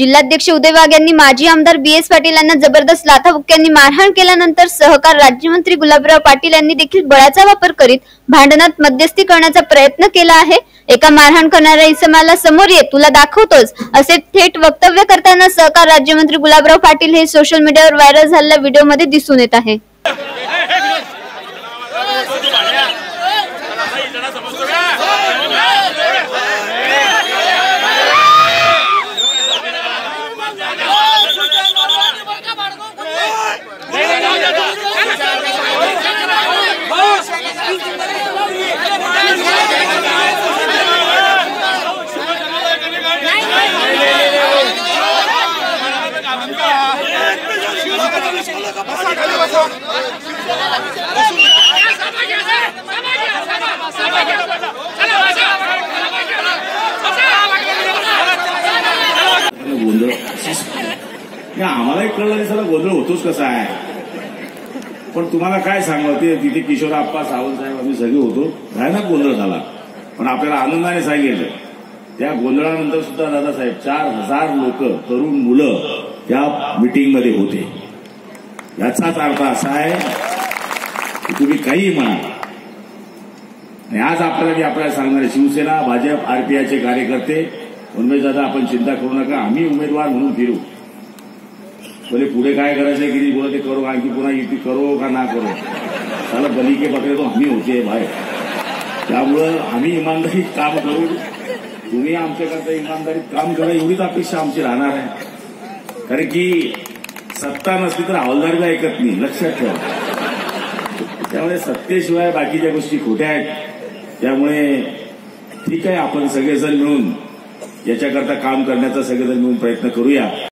जिल्हाध्यक्ष उदय वाघ यांनी माजी आमदार बी एस पाटील यांना जबरदस्त लाथाबुक्क्यांनी मारहाण केल्यानंतर सहकार राज्यमंत्री गुलाबराव पाटील यांनी देखील बळाचा वापर करीत भांडणात मध्यस्थी करण्याचा प्रयत्न केला आहे एका मारहाण करणाऱ्या इसमाला समोर ये तुला दाखवतोच असे थेट वक्तव्य करताना सहकार राज्यमंत्री गुलाबराव पाटील हे सोशल मीडियावर व्हायरल झालेल्या व्हिडिओमध्ये दिसून येत आहे गोंधळ नाही, आम्हालाही कळलं नाही सगळं गोंधळ होतोच कसा आहे. पण तुम्हाला काय सांगावं ते तिथे किशोर आप्पा सावंत साहेब आम्ही सगळे होतो. भयानक गोंधळ झाला. पण आपल्याला आनंदाने सांगितलं. त्या गोंधळानंतर सुद्धा दादासाहेब चार हजार लोक तरुण मुलं त्या मिटिंगमध्ये होते. याचाच अर्थ असा आहे की तुम्ही काही म्हणा आणि आज आपल्याला मी आपल्याला सांगणार आहे, शिवसेना भाजप आरपीआयचे कार्यकर्ते उन्मेष दादा आपण चिंता करू नका आम्ही उमेदवार म्हणून फिरू. बोले पुढे काय करायचं किती बोला ते करो आणखी पुन्हा युती करो का ना करो? त्याला बली के तो आम्ही होते बाहेर त्यामुळं आम्ही इमानदारीत काम करू. तुम्ही आमच्याकरता इमानदारीत काम करा एवढीच अपेक्षा आमची राहणार आहे. कारण की सत्ता नसली तर हवालदारीला ऐकत नाही लक्षात ठेवा. त्यामुळे सत्तेशिवाय बाकीच्या गोष्टी खोट्या आहेत. त्यामुळे ठीक आहे आपण सगळेजण मिळून याच्याकरता काम करण्याचा सगळेजण मिळून प्रयत्न करूया.